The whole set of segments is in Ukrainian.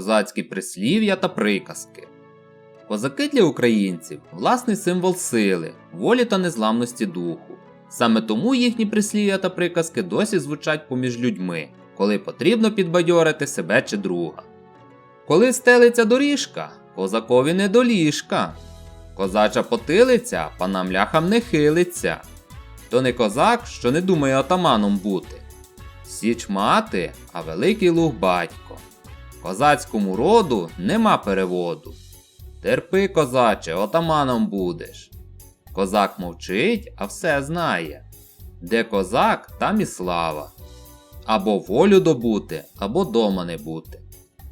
козацькі прислів'я та приказки. Козаки для українців власний символ сили, волі та незламності духу. Саме тому їхні прислів'я та приказки досі звучать поміж людьми, коли потрібно підбадьорити себе чи друга. Коли стелиться доріжка, козакові не до ліжка. Козача потилиця панам ляхам не хилиться. То не козак, що не думає отаманом бути. Січ мати, а великий луг батько. Козацькому роду нема переводу. Терпи, козаче, отаманом будеш. Козак мовчить, а все знає. Де козак, там і слава. Або волю добути, або дома не бути.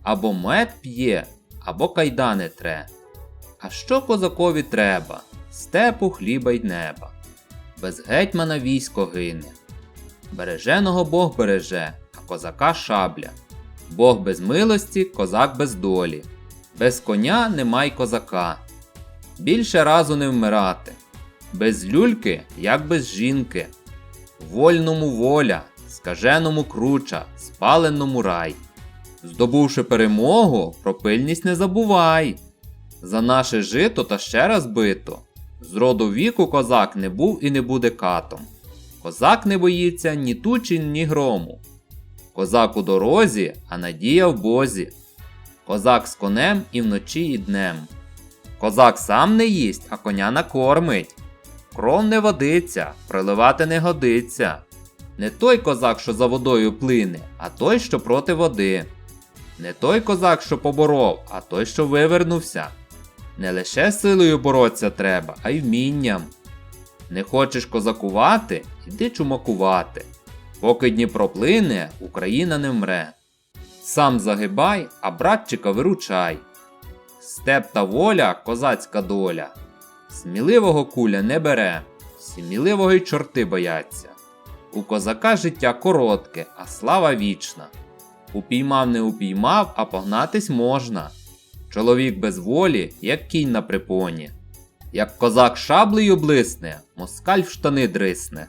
Або мед п'є, або кайдани тре. А що козакові треба? Степу, хліба й неба. Без гетьмана військо гине. Береженого Бог береже, а козака шабля. Бог без милості, козак без долі. Без коня немай козака. Більше разу не вмирати. Без люльки, як без жінки. Вольному воля, скаженому круча, спаленому рай. Здобувши перемогу, про пильність не забувай. За наше жито та ще раз бито. З роду віку козак не був і не буде катом. Козак не боїться ні тучі, ні грому. Козак у дорозі, а надія в бозі. Козак з конем і вночі і днем. Козак сам не їсть, а коня накормить. Кров не водиться, проливати не годиться. Не той козак, що за водою плине, а той, що проти води. Не той козак, що поборов, а той, що вивернувся. Не лише силою бороться треба, а й вмінням. Не хочеш козакувати, іди чумакувати. Поки Дніпро плине, Україна не вмре. Сам загибай, а братчика виручай. Степ та воля козацька доля. Сміливого куля не бере, сміливого й чорти бояться. У козака життя коротке, а слава вічна. Упіймав не упіймав, а погнатись можна. Чоловік без волі, як кінь на припоні. Як козак шаблею блисне, москаль в штани дрисне.